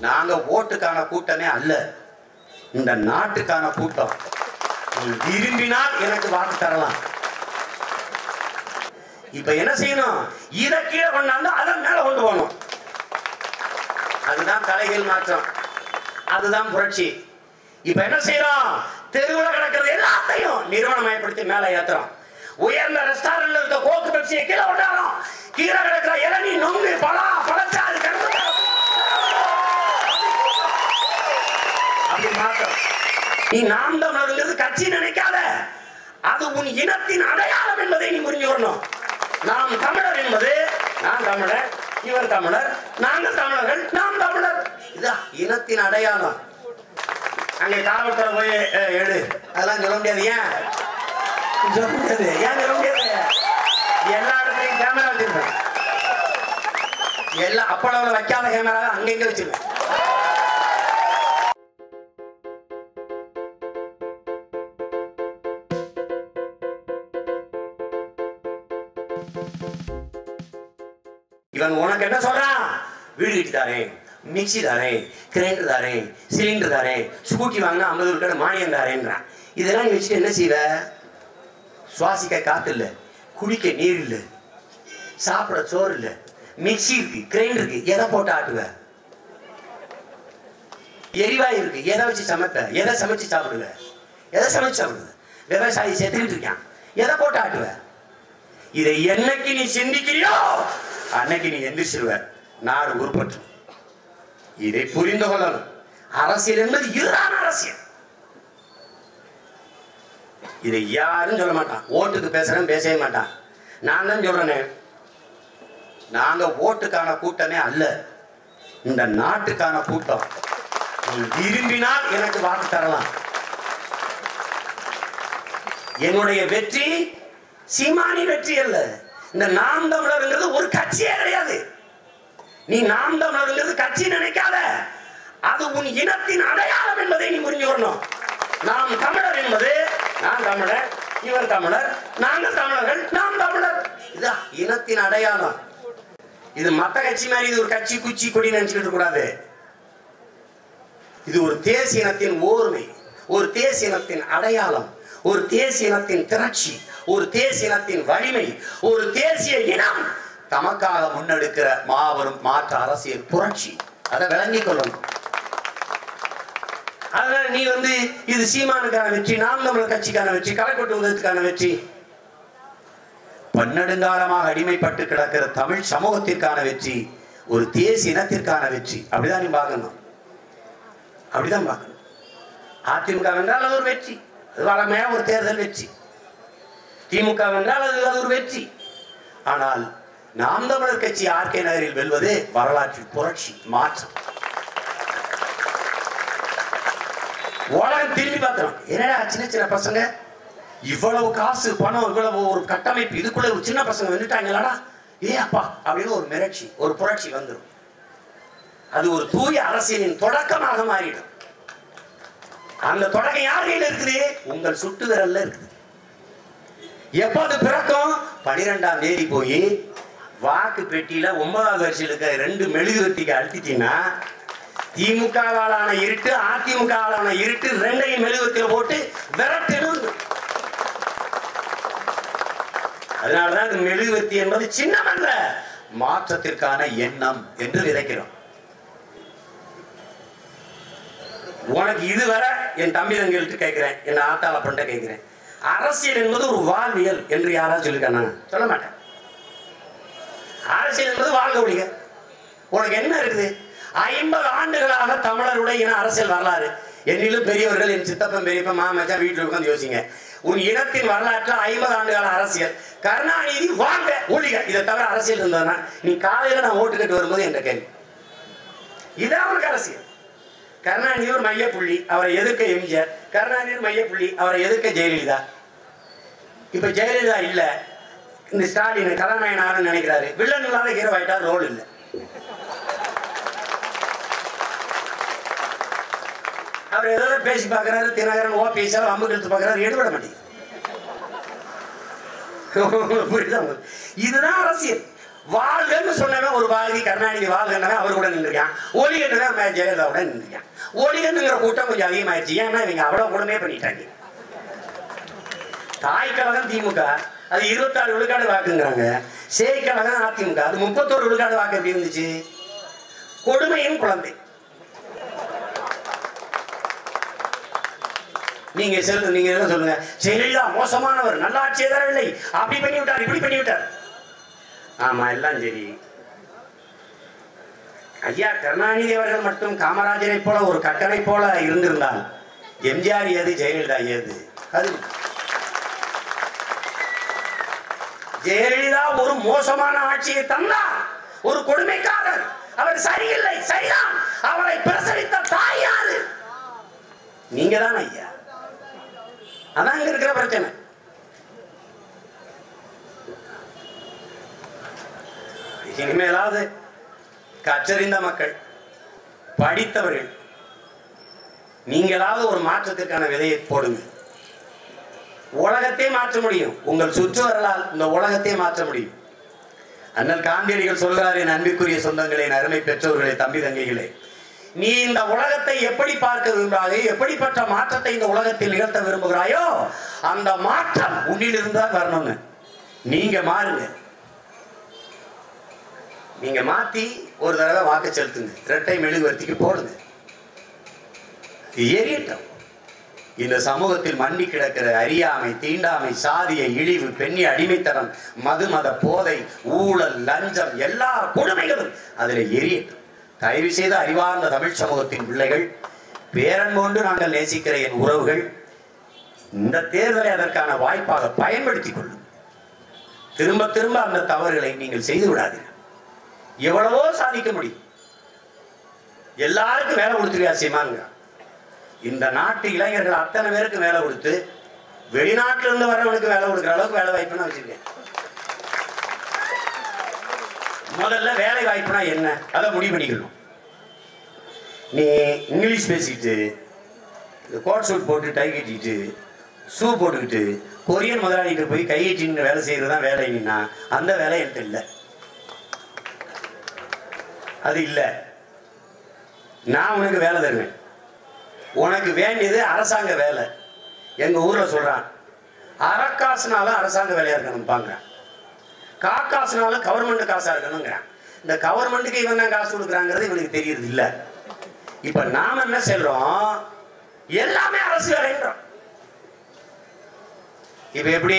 நாங்க ஓட்டுக்கான கூட்டமே அல்ல. இந்த நாட்டுக்கான கூட்டம். விரும்பினால் எனக்கு வாக்கு தரலாம். இப்ப என்ன செய்யணும்? இத கீழே கொண்டாந்து அதன் மேல கொண்டு போகணும். அதுதான் தலைகள் மாற்றம். அதுதான் புரட்சி. இப்ப என்ன செய்யறோம்? தெருவில் கிடக்கிறது எல்லாத்தையும் நிறுவனமயப்படுத்தி மேலே ஏத்துறோம். உயர்ந்த ரெஸ்டாரண்ட்ல இருக்க கோக்கு பெப்சியை கீழே கொண்டாடுறோம். கீழே கிடக்கிற இளநீ நொங்கு பலா அது கிடக்கு அப்படி மாற்றம் நீ நாம் தமிழர்ங்கிறது கட்சி நினைக்காத. அது உன் இனத்தின் அடையாளம் என்பதை நீ புரிஞ்சுக்கணும் நாம் தமிழர் என்பது நான் தமிழர் இவர் தமிழர் நாங்கள் தமிழர்கள் நாம் தமிழர். இதான் இனத்தின் அடையாளம். அங்கே காவல்துறை போய் "ஏய், எடு. அதெல்லாம் சொல்ல முடியாது. ஏன்? சொல்ல முடியாது. ஏன் சொல்ல முடியாது? எல்லா இடத்துலையும் கேமரா வச்சிருப்பேன். எல்லாம் அப்பளவுல வைக்காத கேமரா அங்கங்க வச்சிருக்கேன் இவன் உனக்கு என்ன சொல்றான்? வீடு கட்டி தாரேன் மிக்சி தாரேன் கிரைண்டர் தாரேன் சிலிண்டர் தாரேன் ஸ்கூட்டி வாங்கினா ஐம்பது ரூபாய் மானியம் தாரேன்றான் இதெல்லாம் நீ வச்சுட்டு என்ன செய்வ? சுவாசிக்க காற்று இல்லை குடிக்க நீர் இல்லை சாப்பிட சோறு இல்லை மிக்சி இருக்கு கிரைண்டர் இருக்கு எதை போட்டு ஆட்டுவ? எரிவாயு இருக்கு எதை வச்சு சமைப்ப? எதை சமைச்சு சாப்பிடுவ? எதை சமைச்சு சாப்பிடுவ? விவசாயி செத்துக்கிட்டு இருக்கான். எதை போட்டு ஆட்டுவ? இதை என்னைக்கு நீ சிந்திக்கிறியோ அன்னைக்கு நீ எந்திரிச்சிருவ. நாடு உருப்பற்றும் இதை புரிந்து கொள்ளணும். அரசியல் என்பது இதுதான் அரசியல். இதை யாரும் சொல்ல மாட்டான். ஓட்டுக்கு பேசுறேன் பேசவே மாட்டான். நான் தான் சொல்றேனே. நாங்க ஓட்டுக்கான கூட்டமே அல்ல. இந்த நாட்டுக்கான கூட்டம். நீ விரும்பினால் எனக்கு வாக்கு தரலாம். என்னுடைய வெற்றி சீமானி வெற்றி அல்ல. இந்த நாம் தமிழர்ங்கிறது ஒரு கட்சியே கிடையாது. நீ நாம் தமிழர்ங்கிறது கட்சி நினைக்காத. அது உன் இனத்தின் அடையாளம் என்பதை நீ புரிஞ்சுக்கணும் நாம் தமிழர் என்பது நான் தமிழர் இவர் தமிழர் நாங்கள் தமிழர்கள் நாம் தமிழர். இது இனத்தின் அடையாளம். இது மத்த கட்சி மாதிரி இது ஒரு கட்சி குச்சி கொடி நினைச்சுக்கிட்டு கூடாது. இது ஒரு தேசிய இனத்தின் ஓர்மை ஒரு தேசிய இனத்தின் அடையாளம் ஒரு தேசிய இனத்தின் திரட்சி ஒரு தேசிய இனத்தின் வலிமை ஒரு தேசிய இனம். தமக்காக முன்னெடுக்கிற மாபெரும் மாற்று அரசியல் புரட்சி. அதை விளங்கிக் கொள்ளணும். அதனால நீ வந்து இது சீமானுக்கான வெற்றி நாம் தமிழர் கட்சிக்கான வெற்றி கலைக்கொட்டு உதயத்துக்கான வெற்றி. பன்னெடுங்காலமாக அடிமைப்பட்டு கிடக்கிற தமிழ் சமூகத்திற்கான வெற்றி ஒரு தேசிய இனத்திற்கான வெற்றி. அப்படிதான் நீ பார்க்கணும். அப்படிதான் பார்க்கணும். அதிமுக வென்றால் அது ஒரு வெற்றி. அது வளமையா ஒரு தேர்தல் வெற்றி. திமுக வென்றால் அது அது ஒரு வெற்றி. ஆனால் நாம் தமிழர் கட்சி ஆர்கே நகரில் வெல்வது வரலாற்று புரட்சி மாற்றம். உலகம் திரும்பி பார்த்தோம் என்னடா சின்ன சின்ன பசங்க? இவ்வளவு காசு பணம் இவ்வளவு ஒரு கட்டமைப்பு இதுக்குள்ள ஒரு சின்ன பசங்க வந்துட்டாங்களாடா? ஏ அப்பா அப்படின்னு ஒரு மிரட்சி ஒரு புரட்சி வந்துடும் அது ஒரு தூய அரசியலின் தொடக்கமாக மாறிடும். அந்த தொடக்கம் யார் கையில் இருக்குது? உங்கள் சுட்டு விரல்ல இருக்குது. எப்போது பிறக்கும்? பனிரெண்டாம் தேதி போய் வாக்கு பெட்டியில ஒன்பதாவது வரிசையில் இருக்க ரெண்டு மெழுகுவர்த்திக்கு அழுத்திட்டீங்கன்னா திமுகவாலான இருட்டு அதிமுகவாலான இருட்டு ரெண்டையும் மெழுகுவர்த்தியில போட்டு விரட்டணும் அதனாலதான் அது மெழுகுவர்த்தி என்பது சின்னம் அல்ல மாற்றத்திற்கான எண்ணம் என்று விதைக்கிறோம். உனக்கு இதுவரை என் தம்பி தங்கிட்டு கேட்கிறேன் என் ஆத்தாள பண்ண கேட்கிறேன். அரசியல் என்பது ஒரு வாழ்வியல் என்று யாராவது சொல்லிருக்காங்க சொல்ல மாட்டேன். அரசியல் என்பது வாழ்க ஒழிக. உனக்கு என்ன இருக்குது? ஐம்பது ஆண்டுகளாக தமிழருடைய இன அரசியல் வரலாறு. என்னிலும் பெரியவர்கள் என் சித்தப்பன் பெரியப்பன் மாமச்சா வீட்டில் உட்காந்து யோசிங்க. உன் இனத்தின் வரலாற்றில் ஐம்பது ஆண்டுகால அரசியல். கருணாநிதி வாங்க ஒழிக. இதை தவிர அரசியல் இருந்ததுன்னா நீ காலையில் நான் ஓட்டு கட்டு வரும்போது என்ற கேள்வி. இதான் அவருக்கு அரசியல். கருணாநிதி ஒரு மையப்புள்ளி அவரை எதிர்க்க எம்ஜிஆர். கருணாநிதி ஒரு மையப்புள்ளி அவரை எதிர்க்க ஜெயலலிதா. இப்ப ஜெயலலிதா இல்லை. இந்த ஸ்டாலின் கதாநாயகன் நினைக்கிறாரு. வில்லன் இல்லாத ஹீரோ ஆயிட்டா ரோல் இல்ல. அவர் ஏதோ பேசி பார்க்கறாரு தினகரன் ஓபிஎஸ் எல்லாம் அம்பு கழுத்து பார்க்கறாரு எடுபட மாட்டேங்குது. புரியுதா இதுதான் அரசியல். வாழ்கன்னு சொன்னவன் ஒரு பாரதி கருணாநிதி வாழ்கன்னவன் அவர் கூட நின்றுருக்கான். ஜெயலலிதா கூட நின்றுருக்கான். ஒளிகன்னுங்கிற கூட்டம் கொஞ்சம் அதிகமாயிருச்சு. ஏன்னா இவங்க அவ்வளவு கூடமே பண்ணிட்டாங்க. தாய் கழகம் திமுக. அது இருபத்தாறு விழுக்காடு வாக்குங்கிறாங்க. சேய் அதிமுக. அது முப்பத்தோரு விழுக்காடு வாக்கு எப்படி இருந்துச்சு? கொடுமையின் குழந்தை. நீங்க செல்லு நீங்க என்ன சொல்லுங்க? ஜெயலலிதா மோசமானவர் நல்லாட்சியே தரவில்லை அப்படி பண்ணி விட்டார் இப்படி பண்ணி விட்டார் ஆமா எல்லாம் சரி. ஐயா கருணாநிதி அவர்கள் மட்டும் காமராஜரை போல ஒரு கட்டளை போல இருந்திருந்தால் எம்ஜிஆர் ஏது ஜெயலலிதா ஏது? அது ஜெயலலிதா ஒரு மோசமான ஆட்சியை தந்தார். ஒரு கொடுமைக்காரர். அவர் சரியில்லை சரிதான். அவரை பிரசரித்த தாய் யாரு? நீங்க தான் ஐயா. அதான் இங்க இருக்கிற பிரச்சனை. இனிமேலாவது கற்றறிந்த மக்கள் படித்தவர்கள் நீங்களாவது ஒரு மாற்றத்திற்கான விதையை போடுங்க. உலகத்தை மாற்ற முடியும். உங்கள் சுற்றுவரலால் இந்த உலகத்தை மாற்ற முடியும். அண்ணல் காந்தியடிகள் சொல்கிறார் என் அன்பிற்குரிய சொந்தங்களே அருமை பெற்றோர்களே தம்பி தங்கைகளே. நீ இந்த உலகத்தை எப்படி பார்க்க விரும்புகிறாயோ எப்படிப்பட்ட மாற்றத்தை இந்த உலகத்தில் நிகழ்த்த விரும்புகிறாயோ அந்த மாற்றம் உன்னிலிருந்து தான் வரணும்னு. நீங்க மாறுங்க. நீங்க மாத்தி ஒரு தடவை வாக்கு செலுத்துங்க. இரட்டை மெழுகுவர்த்திக்கு போடுங்க. எரியட்டும். இந்த சமூகத்தில் மண்டி கிடக்கிற அறியாமை தீண்டாமை சாதிய இழிவு பெண்ணி அடிமைத்தனம் மது மத போதை ஊழல் லஞ்சம் எல்லா கொடுமைகளும் அதில் எரியட்டும். தயவு செய்து அறிவார்ந்த தமிழ் சமூகத்தின் பிள்ளைகள் பேரன் கொண்டு நாங்கள் நேசிக்கிற என் உறவுகள் இந்த தேர்தலை அதற்கான வாய்ப்பாக பயன்படுத்திக் கொள்ளும் திரும்ப திரும்ப அந்த தவறுகளை நீங்கள் செய்து விடாதீர்கள். எவ்வளவோ சாதிக்க முடியும். எல்லாருக்கும் வேலை கொடுத்துருவியா சீமாங்க இந்த நாட்டு இளைஞர்கள் அத்தனை பேருக்கு வேலை கொடுத்து வெளிநாட்டுல இருந்து வரவனுக்கு வேலை கொடுக்குற அளவுக்கு வேலை வாய்ப்புனா வச்சிருக்கேன் முதல்ல வேலை வாய்ப்புனா என்ன? அதை முடிவு பண்ணிக்கணும். நீ இங்கிலீஷ் பேசிக்கிட்டு கோட் சூட் போட்டு டை கட்டிட்டு ஷூ போட்டுக்கிட்டு கொரியன் முதலாளிகிட்ட போய் கையெட்டின்னு வேலை செய்யறது தான் வேலைன்னா அந்த வேலை என்கிட்ட இல்லை. அது இல்லை. நான் உனக்கு வேலை தருவேன். உனக்கு வேண்டியது அரசாங்க வேலை. எங்க ஊர்ல சொல்றான் அறக்காசுனால அரசாங்க வேலையா இருக்கணும் பாங்கிறான் காக்காசுனால கவர்மெண்ட் காசா இருக்கணுங்கிறான் இந்த கவர்மெண்ட்டுக்கு இவன் தான் காசு கொடுக்குறாங்கிறது இவனுக்கு தெரியறது இல்ல இப்ப நாம என்ன செல்றோம் எல்லாமே அரசு வேலைன்றோம். இப்ப எப்படி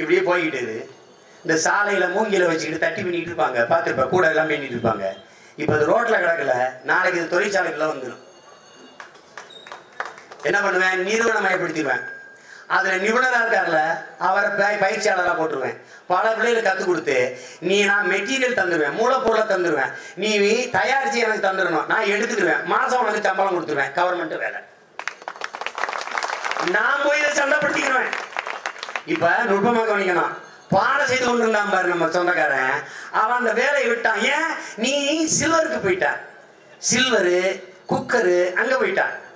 இப்படியே போய்கிட்டு இந்த சாலையில மூங்கில வச்சுக்கிட்டு தட்டி பண்ணிட்டு இருப்பாங்க. பார்த்துருப்ப கூட எல்லாம் பண்ணிட்டு இருப்பாங்க. இப்ப அது ரோட்ல கிடக்கல. நாளைக்கு இது தொழிற்சாலைக்குள்ள வந்துடும் என்ன பண்ணுவேன்? நிறுவனமயப்படுத்திடுவேன் அதில் நிபுணராக இருக்கார்ல அவரை பயிற்சியாளராக போட்டுருவேன். பல பிள்ளைகளை கற்றுக் கொடுத்து நீ நான் மெட்டீரியல் தந்துடுவேன் மூலப்பொருளை தந்துடுவேன் நீ தயாரிச்சு எனக்கு தந்துடணும் நான் எடுத்துக்கிடுவேன். மாதம் உனக்கு சம்பளம் கொடுத்துருவேன். கவர்மெண்ட் வேலை. நான் போய் இதை சண்டைப்படுத்திக்கிடுவேன். இப்போ நுட்பமாக கவனிக்கணும். பாடம் செய்து கொண்டு இருந்தான் பாரு நம்ம சொந்தக்காரன். அவன் அந்த வேலையை விட்டான். ஏன்? நீ சில்வருக்கு போயிட்டான். சில்வரு குக்கரு அங்கே போயிட்டான்.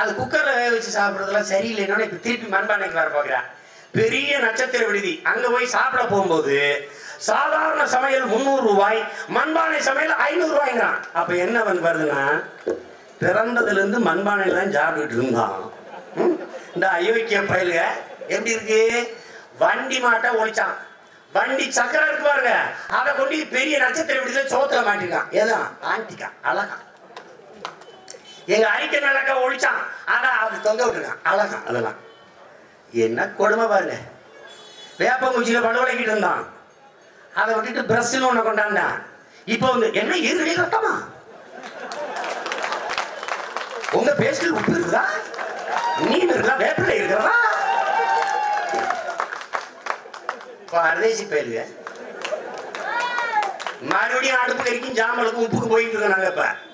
அது குக்கர்ல வேக வச்சு சாப்பிடுறதெல்லாம் சரியில்லைன்னு இப்ப திருப்பி மண்பானைக்கு வர பெரிய நட்சத்திர விடுதி. அங்க போய் சாப்பிட போகும்போது சாதாரண சமையல் முந்நூறு ரூபாய் மண்பானை சமையல் ஐநூறு ரூபாய்ங்கிறான். அப்ப என்ன வந்து வருதுன்னா பிறந்ததுல இருந்து மண்பானையில தான் சாப்பிட்டுட்டு இருந்தான். ம்? இந்த அயோக்கிய பயலுக எப்படி இருக்கு? வண்டி மாட்டை ஒழிச்சான். வண்டி சக்கரம் இருக்கு பாருங்க. அதை கொண்டு பெரிய நட்சத்திர விடுதலை சோத்துல மாட்டிருக்கான். ஏதான் ஆண்டிக்கா அழகா. எங்க ஐக்கிய நிலக்க ஒழிச்சான். ஆனா அது தொங்க விட்டுருக்கான் அழகா அதெல்லாம். என்ன கொடுமை பாருங்க. வேப்பங்குச்சியில படுவடைக்கிட்டு இருந்தான். அதை விட்டுட்டு பிரஸ்ன்னு ஒண்ணு கொண்டாந்தான். இப்போ வந்து என்ன இருளே கட்டமா உங்க பேஸ்டில் உப்பு இருக்குதா? மீன் இருக்கா வேப்பிலை இருக்கிறதா பரதேசி பேருங்க மறுபடியும் அடுப்பு கறிக்கும் ஜாமலுக்கும் உப்புக்கு போயிட்டு இருக்கோம் நாங்க இப்ப.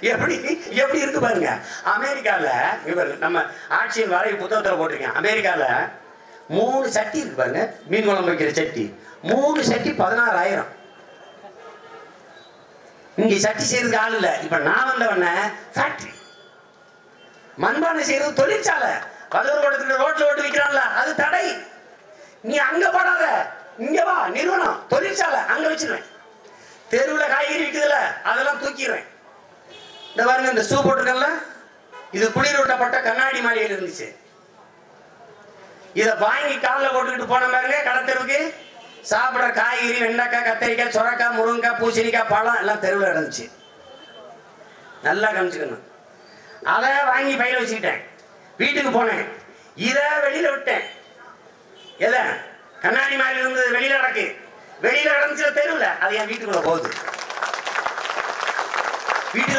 எப்படி எப்படி இருக்கு பாருங்க. அமெரிக்காவில் இவர் நம்ம ஆட்சியின் வரை புத்தகத்தில் போட்டிருக்கேன் அமெரிக்காவில் மூணு சட்டி இருக்கு பாருங்க. மீன் குழம்பு வைக்கிற சட்டி. மூணு சட்டி பதினாறாயிரம். இங்க சட்டி செய்யறதுக்கு ஆள் இல்லை. இப்ப நான் வந்தவன ஃபேக்டரி மண்பானை செய்யறது தொழிற்சாலை. பதினோரு கூடத்துக்கு ரோட்ல ஓட்டு விற்கிறான்ல அது தடை. நீ அங்க போடாத. இங்க வா நிறுவனம் தொழிற்சாலை அங்க வச்சிருவேன். தெருவில் காய்கறி விற்குதுல அதெல்லாம் தூக்கிடுவேன். இந்த பாருங்க இந்த ஷூ போட்டிருக்கல இது குளிரூட்டப்பட்ட கண்ணாடி மாளிகையில் இருந்துச்சு. இதை வாங்கி காலில் போட்டுக்கிட்டு போன பாருங்க கடத்தெருவுக்கு சாப்பிட்ற காய்கறி வெண்டைக்காய் கத்திரிக்காய் சுரக்காய் முருங்கைக்காய் பூசணிக்காய் பழம் எல்லாம் தெருவில் இருந்துச்சு நல்லா கவனிச்சுக்கணும். அதை வாங்கி பையில வச்சுக்கிட்டேன். வீட்டுக்கு போனேன். இதை வெளியில விட்டேன். எதை? கண்ணாடி மாதிரி இருந்தது வெளியில நடக்கு வெளியில நடந்துச்சு தெருவில். அது என் வீட்டுக்குள்ள போகுது.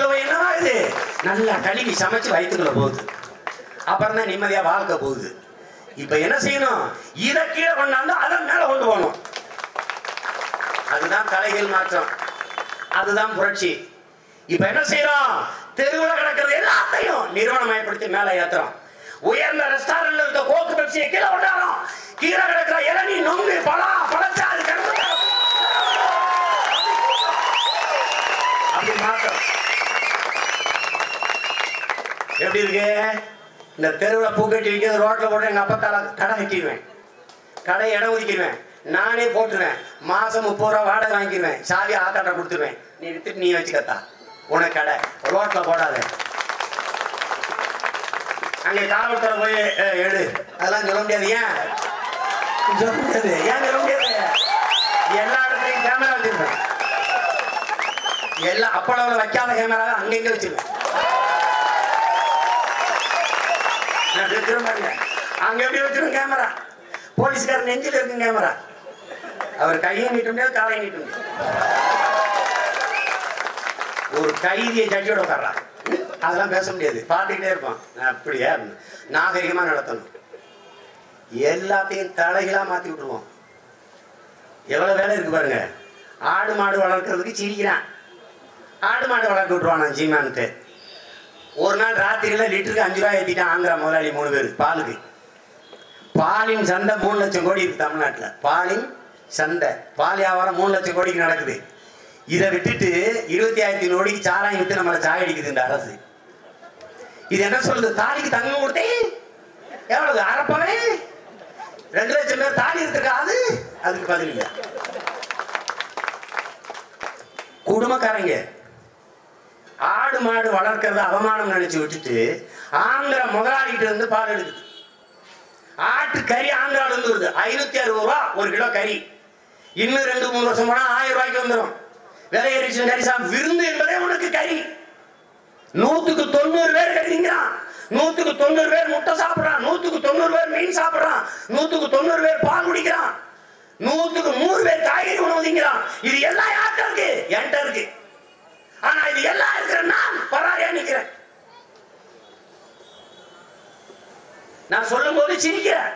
வீட்டுக்குள்ள என்னவா இது? நல்லா கழுவி சமைச்சு வயிற்றுக்குள்ள போகுது. அப்புறம் தான் நிம்மதியா வாழ்க்கை போகுது. இப்ப என்ன செய்யணும்? இதை கீழே கொண்டாந்து அதை மேல கொண்டு போகணும். அதுதான் தலைகள் மாற்றம். அதுதான் புரட்சி. இப்ப என்ன செய்யறோம்? தெருவில் கிடக்கிறது எல்லாத்தையும் நிறுவனமயப்படுத்தி மேல ஏத்துறோம். உயர்ந்த ரெஸ்டாரண்ட்ல இருக்க கோக்கு பெப்சியை கீழே கொண்டாடுறோம். கீழே கிடக்கிற இளநி நொங்கு பழா பழச்சாறு அப்படி மாற்றம் எப்படி இருக்கு? இந்த தெருவில் பூ கட்டி விற்கிறது ரோட்டில் போட்டு எங்கள் அப்பத்தால கடை கட்டிடுவேன். கடை இடம் ஒதுக்கிடுவேன். நானே போட்டுருவேன். மாதம் முப்பது ரூபா வாடகை வாங்கிடுவேன். சாவி ஆத்தாட்ட கொடுத்துருவேன். நீ வித்துட்டு நீ வச்சுக்கத்தா. உனக்கு கடை. ரோட்டில் போடாத. அங்கே காவல்துறை போய் "ஏய், எடு அதெல்லாம் சொல்ல முடியாது. ஏன்? சொல்ல முடியாது. ஏன் சொல்ல முடியாது? எல்லா இடத்துலையும் கேமரா வச்சிருப்பேன். எல்லா அப்பளவில் வைக்காத கேமரா இங்கே வச்சிருவேன் நான் திரும்ப பாருங்க. அங்க எப்படி வச்சிருக்கோம் கேமரா போலீஸ்காரர் நெஞ்சில் இருக்கும் கேமரா அவர் கையை நீட்ட முடியாது காலையை நீட்ட முடியாது ஒரு கைதியை ஜட்ஜோட உட்கார்றான். அதெல்லாம் பேச முடியாது. பார்த்துக்கிட்டே இருப்பான். நான் அப்படியா? நாகரிகமா நடத்தணும். எல்லாத்தையும் தலைகளா மாத்தி விட்டுருவோம். எவ்வளவு வேலை இருக்கு பாருங்க. ஆடு மாடு வளர்க்கறதுக்கு சிரிக்கிறான். ஆடு மாடு வளர்க்க விட்டுருவான் ஜீமான்ட்டு ஒரு நாள் ராத்திரியில லிட்டருக்கு அஞ்சு ரூபாய் ஏத்திட்டான் ஆந்திரா முதலாளி மூணு பேர் பாலுக்கு. பாலின் சந்தை மூணு லட்சம் கோடி இருக்கு தமிழ்நாட்டில். பாலின் சந்தை. பால் வியாபாரம் மூணு லட்சம் கோடிக்கு நடக்குது. இதை விட்டுட்டு இருபத்தி ஆயிரத்தி கோடிக்கு சாராயம் விட்டு நம்மளை சாய் அடிக்குது இந்த அரசு. இது என்ன சொல்லுது தாலிக்கு தங்கம் கொடுத்தேன் எவ்வளவு? அரப்பவே ரெண்டு லட்சம் பேர் தாலி இருக்காது அதுக்கு பதில் இல்லை. குடும்பக்காரங்க. ஆடு மாடு வளர்க்கறத அவமானம் நினைச்சு விட்டுட்டு ஆந்திர முதலாளிகிட்ட இருந்து பால் எடுக்குது. ஆட்டு கறி ஆந்திரால இருந்து வருது. ஐநூத்தி அறுபது ரூபா ஒரு கிலோ கறி. இன்னும் ரெண்டு மூணு வருஷம் போனா ஆயிரம் ரூபாய்க்கு வந்துடும் விலை ஏறிச்சு கறி சாப்பிட்டு விருந்து என்பதே உனக்கு கறி. நூத்துக்கு தொண்ணூறு பேர் கறிங்கிறான் நூத்துக்கு தொண்ணூறு பேர் முட்டை சாப்பிடுறான். நூத்துக்கு தொண்ணூறு பேர் மீன் சாப்பிடுறான். நூத்துக்கு தொண்ணூறு பேர் பால் குடிக்கிறான். நூத்துக்கு நூறு பேர் காய்கறி உணவுதிங்கிறான் இது எல்லாம் யார்கிட்ட இருக்கு? என்கிட்ட இருக்கு. ஆனா இது எல்லாம் இருக்கிற நான் பராரியா நிக்கிறேன். நான் சொல்லும் போது சிரிக்கிறேன்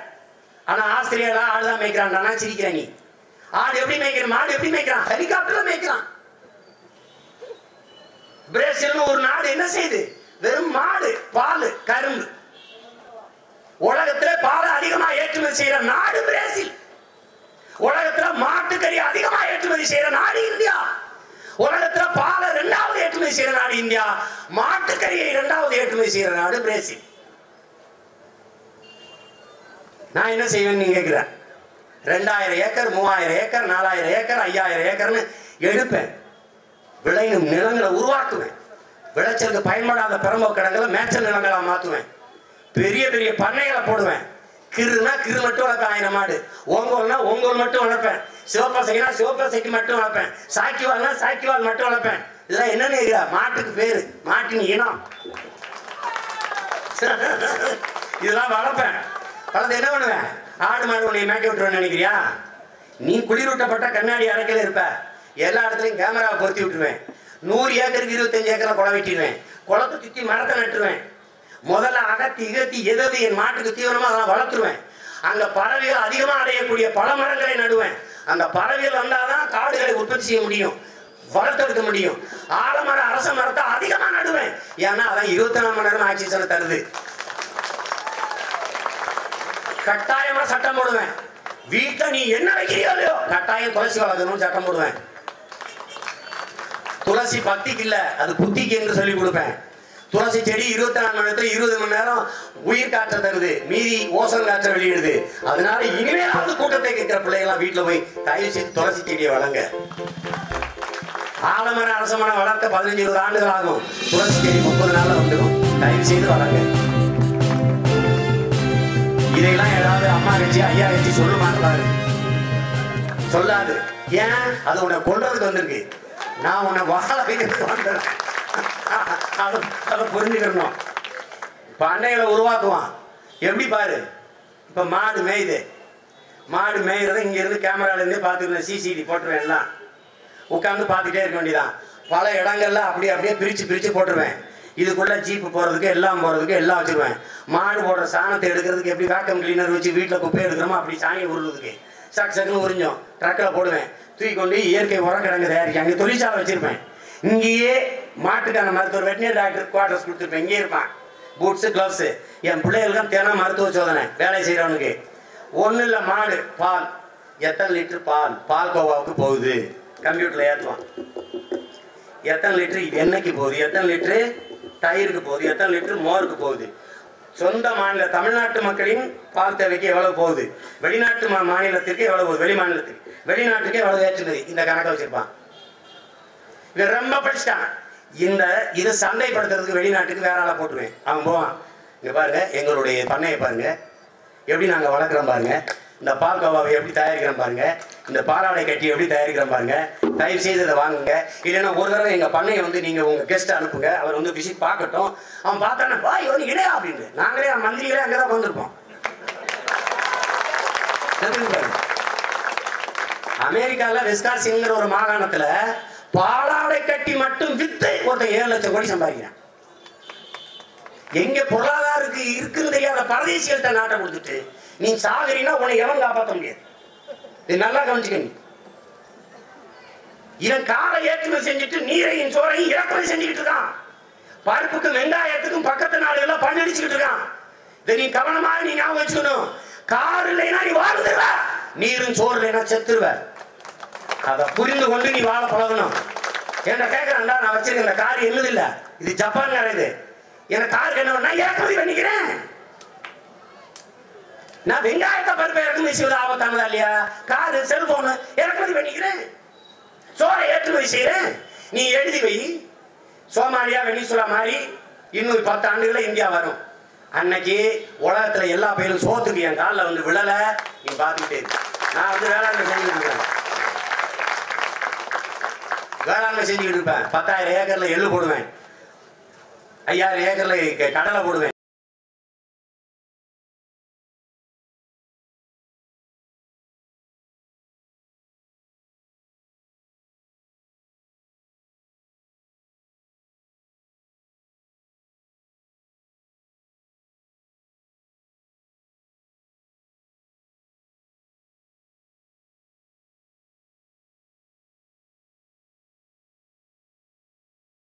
ஆனா ஆஸ்திரேலியா ஆடுதான் மேய்க்கிறான். நான் சிரிக்கிறேன் நீ. ஆடு எப்படி மேய்க்கிறான் மாடு எப்படி மேய்க்கிறான்? ஹெலிகாப்டர்ல மேய்க்கிறான். பிரேசில்னு ஒரு நாடு என்ன செய்யுது? வெறும் மாடு பால் கரும்பு. உலகத்துல பால் அதிகமா ஏற்றுமதி செய்யற நாடு பிரேசில். உலகத்துல மாட்டுக்கறி அதிகமா ஏற்றுமதி செய்யற நாடு இந்தியா. உலகத்துல பாலை இரண்டாவது ஏற்றுமதி செய்யற நாடு இந்தியா மாட்டுக்கறியை இரண்டாவது ஏற்றுமதி செய்யற நாடு பிரேசில். நான் என்ன செய்வேன் நீங்க கேட்கிறேன் ரெண்டாயிரம் ஏக்கர் மூவாயிரம் ஏக்கர் நாலாயிரம் ஏக்கர் ஐயாயிரம் ஏக்கர்னு எடுப்பேன். விளையும் நிலங்களை உருவாக்குவேன். விளைச்சலுக்கு பயன்படாத பெரம்பு கடங்களை மேய்ச்சல் நிலங்களை மாற்றுவேன் பெரிய பெரிய பண்ணைகளை போடுவேன். கிருனா கிரு மட்டும் வளர்ப்பேன் ஆயிரம் மாடு. ஓங்கோல்னா ஓங்கோல் மட்டும் வளர்ப்பேன். சிவப்பசைனா சிவப்பசைக்கு மட்டும் வளர்ப்பேன். சாக்கிவால்னா சாக்கிவால் மட்டும் வளர்ப்பேன். இதெல்லாம் என்னன்னு மாட்டுக்கு பேரு. மாட்டின் இனம். இதெல்லாம் வளர்ப்பேன். வளர்ந்து என்ன பண்ணுவேன்? ஆடு மாடு உன்னை மேய்க்க விட்டுருவேன் நினைக்கிறியா? நீ குளிரூட்டப்பட்ட கண்ணாடி அறைக்கல இருப்ப. எல்லா இடத்துலையும் கேமரா பொருத்தி விட்டுருவேன். நூறு ஏக்கருக்கு இருபத்தஞ்சு ஏக்கரை குளம் வெட்டிடுவேன். குளத்தை சுற்றி மரத்தை நட்டுருவேன். முதல்ல அகத்தி இகத்தி எதது என் மாட்டுக்கு தீவனமோ அதெல்லாம் வளர்த்துருவேன். அங்க பறவைகள் அதிகமா அடையக்கூடிய பல மரங்களை நடுவேன். அந்த பறவைகள் வந்தாதான் காடுகளை உற்பத்தி செய்ய முடியும் வளர்த்தெடுக்க முடியும். ஆலமர அரச மரத்தை அதிகமா நடுவேன். ஏன்னா அதான் இருபத்தி நாலு மணி நேரம் ஆக்சிஜனை தருது. கட்டாயமா சட்டம் போடுவேன். வீட்டுல நீ என்ன வைக்கிறியோ இல்லையோ கட்டாயம் துளசி வளர்க்கணும்னு சட்டம் போடுவேன். துளசி பக்திக்கு இல்ல அது புத்திக்கு என்று சொல்லி கொடுப்பேன். துளசி செடி இருபத்தி நாலு மணி நேரத்தில் இருபது மணி நேரம் உயிர் காற்றை தருது. மீதி ஓசன் காற்றை வெளியிடுது. அதனால இனிமேலாவது கூட்டத்தை கேட்கிற பிள்ளைகள்லாம் வீட்டுல போய் தயவு செய்து துளசி செடியை வளங்க. ஆலமர அரசமரம் வளர்க்க பதினஞ்சு இருபது ஆண்டுகள் ஆகும். துளசி செடி முப்பது நாள்ல வந்துடும். தயவு செய்து வளங்க. இதையெல்லாம் ஏதாவது அம்மா கட்சி ஐயா கட்சி சொல்லுமான்னு பாரு. சொல்லாது. ஏன்? அது உன்னை கொள்றதுக்கு வந்திருக்கு நான் உன்னை வாழ வைக்கிறதுக்கு வந்தேன். அதை அதை புரிஞ்சுக்கணும் அன்னைகளை உருவாக்குவான். எப்படி பாரு? இப்போ மாடு மேயுது. மாடு மேய்கிறத இங்கேருந்து கேமராலேருந்தே கேமரால சிசிடி போட்டுருவேன் எல்லாம். உட்காந்து பார்த்துட்டே இருக்க வேண்டியதான் பல இடங்கள்ல அப்படியே அப்படியே பிரிச்சு பிரிச்சு போட்டுருவேன். இதுக்குள்ள ஜீப்பு போகிறதுக்கு எல்லாம் போகிறதுக்கு எல்லாம் வச்சிருவேன். மாடு போடுற சாணத்தை எடுக்கிறதுக்கு எப்படி வேக்கம் கிளீனர் வச்சு வீட்டில் குப்பை எடுக்கிறோமோ அப்படி சாணியை உருளுறதுக்கு. சக்கு சக்குன்னு உறிஞ்சோம். ட்ரக்கில் போடுவேன். தூக்கி கொண்டு இயற்கை உரக்கிழங்கு தயாரிக்க அங்கே தொழிற்சாலை வச்சுருப்பேன். இங்கேயே மாட்டுக்கான மருத்துவர் வெட்டினரி டாக்டர் குவார்டர்ஸ் கொடுத்துருப்பேன். இங்கே இருப்பான். பூட்ஸு க்ளவுஸு என் பிள்ளைகளுக்கும் தேனா மருத்துவ சோதனை. வேலை செய்கிறவனுக்கு ஒன்றும் இல்லை மாடு பால். எத்தனை லிட்டர் பால்? பால் கோவாவுக்கு போகுது. கம்ப்யூட்டரில் ஏற்றுவான் எத்தனை லிட்டரு எண்ணெய்க்கு போகுது? எத்தனை லிட்டரு தயிருக்கு போகுது? எத்தனை லிட்டர் மோருக்கு போகுது? சொந்த மாநில தமிழ்நாட்டு மக்களின் பால் தேவைக்கு எவ்வளவு போகுது? வெளிநாட்டு மா- மாநிலத்திற்கு எவ்வளவு போகுது? வெளி மாநிலத்துக்கு வெளிநாட்டுக்கு எவ்வளவு ஏற்றுமதி? இந்த கணக்கை வச்சிருப்பான். இவன் ரொம்ப படிச்சிட்டான். இந்த இதை சண்டைப்படுத்துறதுக்கு வெளிநாட்டுக்கு வேற ஆளை போட்டுருவேன். அவன் போவான். இங்கே பாருங்க எங்களுடைய பண்ணையை பாருங்க. எப்படி நாங்கள் வளர்க்குறோம் பாருங்க. இந்த பால் கவாவை எப்படி தயாரிக்கிறோம் பாருங்க. இந்த பாலாடை கட்டி எப்படி தயாரிக்கிறோம் பாருங்க. தயவு செய்து இதை வாங்குங்க. இல்லைன்னா ஒரு தடவை எங்கள் பண்ணையை வந்து நீங்கள் உங்கள் கெஸ்ட் அனுப்புங்க. அவர் வந்து விசிட் பார்க்கட்டும். அவன் பார்த்தானே வா இவன் இடையா அப்படின்னு நாங்களே அவன் மந்திரிகளே அங்கதான் வந்திருப்போம் அமெரிக்காவில் விஸ்காசிங்கிற ஒரு மாகாணத்தில் பாலாடை கட்டி மட்டும் வித்து ஒருத்தன் ஏழு லட்சம் கோடி சம்பாதிக்கிறான். எங்க பொருளாதாரத்துக்கு இருக்குன்னு தெரியாத பரதேசிகள்கிட்ட நாட்டை கொடுத்துட்டு நீ சாகுறீன்னா உன்னை எவன் காப்பாற்ற முடியாது? இது நல்லா கவனிச்சுக்க நீ. இவன் காலை ஏற்றுமதி செஞ்சுட்டு நீரையும் சோறையும் இறக்குமதி செஞ்சுக்கிட்டு இருக்கான். பருப்புக்கும் வெங்காயத்துக்கும் பக்கத்து நாடுகள்ல பண்ணடிச்சுக்கிட்டு இருக்கான். இதை நீ கவனமாக நீ ஞாபகம் வச்சுக்கணும். கார் இல்லைன்னா நீ வாழ்ந்துருவ. நீரும் சோறு இல்லைன்னா செத்துருவேன் அதை புரிந்து கொண்டு நீ வாழ பழகணும். என்ன கேட்கறேன்டா நான் வச்சிருக்க இந்த கார் என்னது இல்ல இது ஜப்பான் இது. எனக்கு காருக்கு என்ன நான் இறக்குமதி பண்ணிக்கிறேன்? நான் வெங்காயத்தை பருப்பை இறக்குமதி செய்வது ஆபத்தானதா இல்லையா? காரு செல்போனு இறக்குமதி பண்ணிக்கிறேன். சோறை ஏற்றுமதி செய்யறேன் நீ எழுதி வை. சோமாலியா வெனிசுலா மாதிரி இன்னும் பத்து ஆண்டுகளில் இந்தியா வரும். அன்னைக்கு உலகத்துல எல்லா பயிரும் சோத்துக்கு என் காலில் வந்து விழலை. நீ பார்த்துக்கிட்டே நான் வந்து வேளாண்மை செஞ்சுக்கிட்டு இருக்கேன் வேளாண்மை செஞ்சுக்கிட்டு இருப்பேன். பத்தாயிரம் ஏக்கர்ல எள்ளு போடுவேன். ஐயாயிரம் ஏக்கர்ல கடலை போடுவேன்.